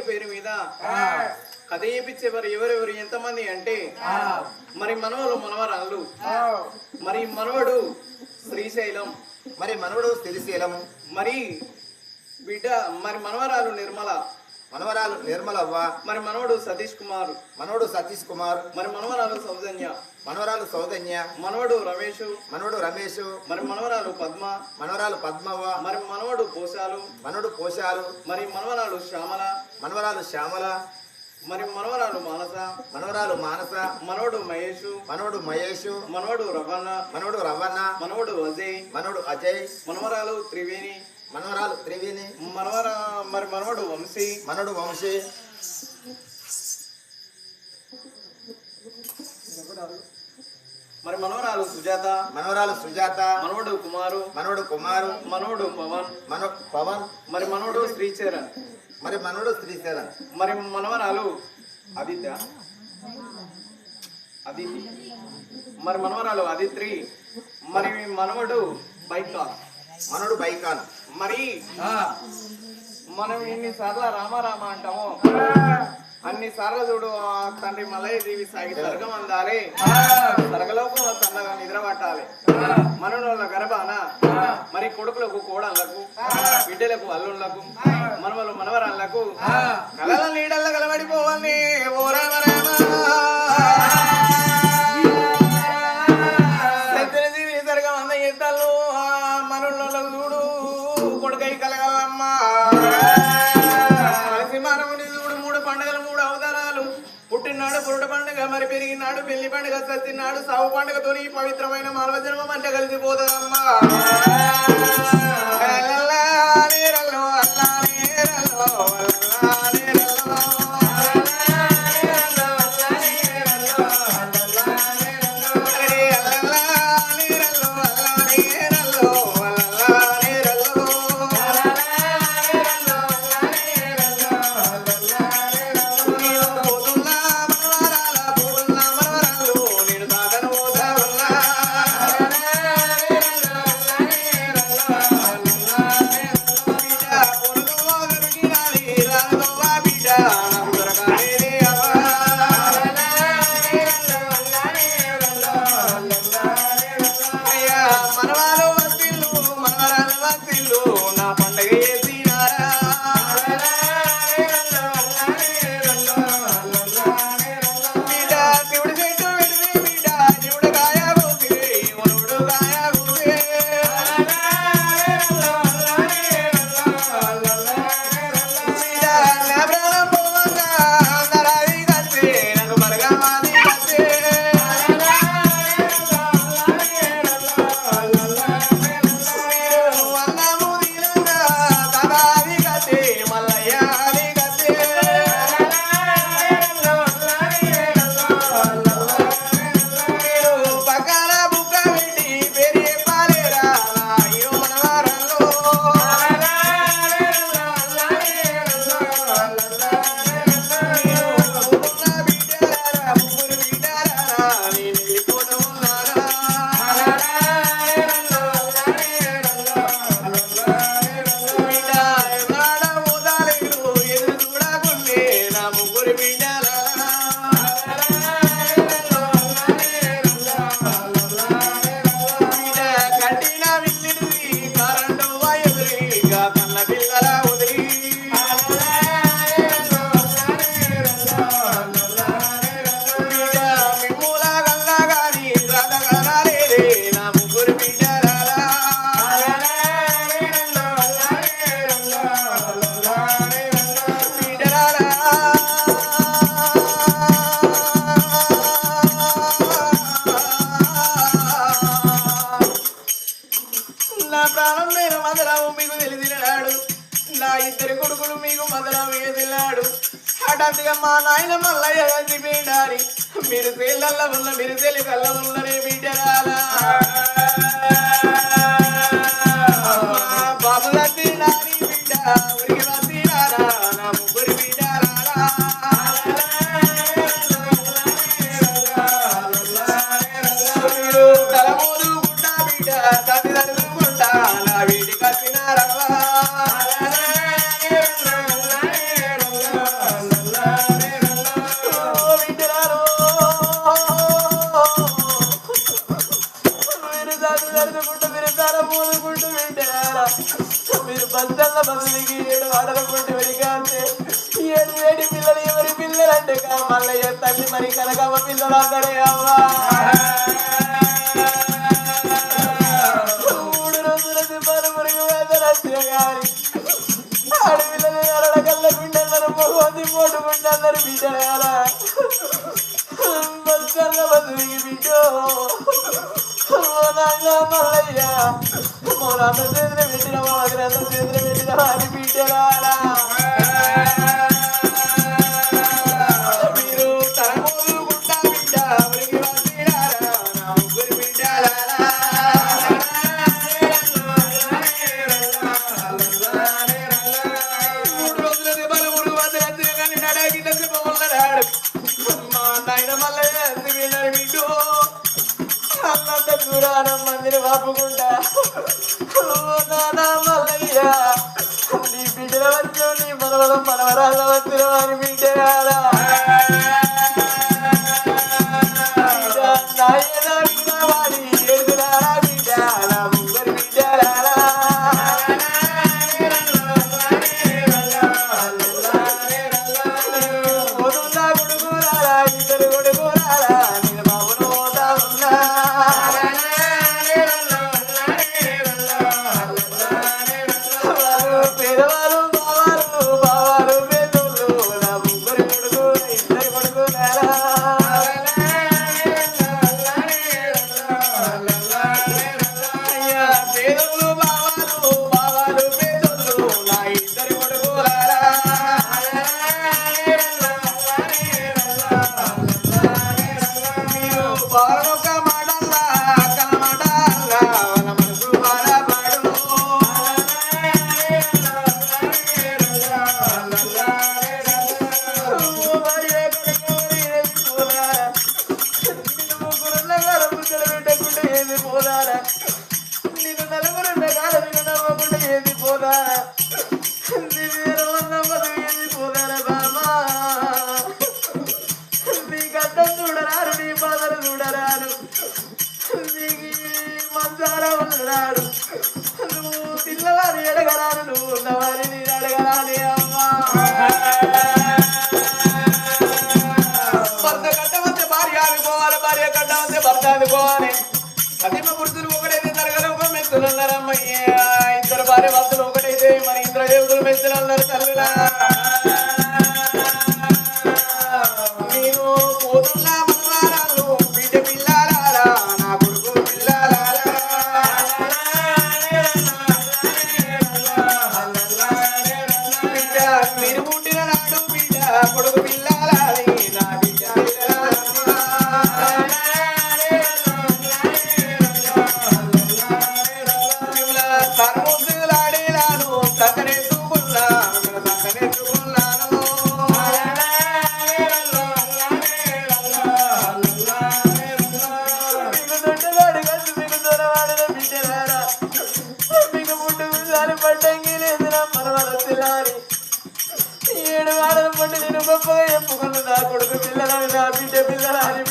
పేరు మీద. కథ చేపించేవారు ఎవరెవరు? ఎంతమంది అంటే మరి మనవలు మనవరాళ్ళు. మరి మనవడు శ్రీశైలం. మరి మనవడు శ్రీశైలము మరి బిడ్డ మరి మనవరాలు నిర్మల. మనవరాలు నిర్మలవ్వ. మరి మనవడు సతీష్ కుమార్. మనవడు సతీష్ కుమార్. మరి మనవరాలు సౌజన్య. మనవరాలు సౌజన్య మనవడు రమేష్ మనవడు రమేష్ మరి మనవరాలు పద్మ మనవరాలు పద్మవ్వ మరి మనవడు పోషాలు మనవడు కోశాలు మరి మనవరాలు శ్యామల మనవరాలు శ్యామల మరి మనవరాలు మానస మనవరాలు మానస మనవడు మహేష్ మనవడు మహేష్ మనవడు రవణ మనవడు రవణ మనవడు అజయ్ మనవడు అజయ్ మనవరాలు త్రివేణి మనవరాలు త్రివేణి మనవర మరి మనవడు వంశీ మనవడు వంశీ మరి మనవరాలు సుజాత మనవరాలు సుజాత మనవడు కుమారు మనవడు కుమారు మనవడు పవన్. మన పవన్ మరి మనవడు శ్రీచరణ్ మరి మనవడు శ్రీశైలం. మరి మనవరాలు ఆదిత్య. అదితి మరి మనవరాలు అదిత్రి మరి మనవడు బైక్ మనవడు బైకాన్. మరి మనం ఇన్నిసార్లు రామ రామ అంటాము. అన్ని సార్లు చూడు తండ్రి మలయ దేవి సాగి స్వర్గం అందాలి. స్వర్గలోకం చల్లగా నిద్ర పట్టాలి మనోళ్ళ గర్భాన మరి కొడుకులకు కోడళ్ళకు బిడ్డలకు అల్లుళ్ళకు మనవలు మనవరాళ్ళకు కలల నీడల్ల కలబడిపోవాలి. ఓ రామ రామ. సత్యజీవి స్వర్గం అంద మనోళ్ళకు చూడు కొడుకై కలగలమ్మా పెరిగినాడు పెళ్ళి పండుగ సత్తినాడు సాగు పండుగతో ఈ పవిత్రమైన మానవ జన్మం అంటే కలిసిపోతుందమ్మా. ప్రాణం నేను మదరావు మీకు ఇలా ఇద్దరు కొడుకులు మీకు మొదల ఎదిలాడు హఠాత్తుగా మా నాయన మల్లయ్య చచ్చిపోయినారి మీరు తేళ్ళల్ల ఉన్న మీరు తెలి కళ్ళ ఉన్నరే బిడ్డరాలా నడుచుకుంటూ మీరు తల మూలుకుంటూ వింటారా మీరు బద్దల బదులికి ఏడు అడగకుంటూ వెలిగాంటే ఏడు ఏడు పిల్లలు ఎవరి పిల్లలంటే కా? మళ్ళీ తల్లి మరి కనకమ్మ పిల్లలు అందరే అవ్వా. బిడ్డ బిడ్డ. మల్లయ్య మోనాన్న చేతులు పెట్టిన వాళ్ళ చేతులు పెట్టిన వారి బిడ్డరాలా చూడాలమ్మ మందిని వాపుకుంటా. నీ బిడ్డల నీ వచ్చిన వారి బిడ్డ ele vou dar. بالله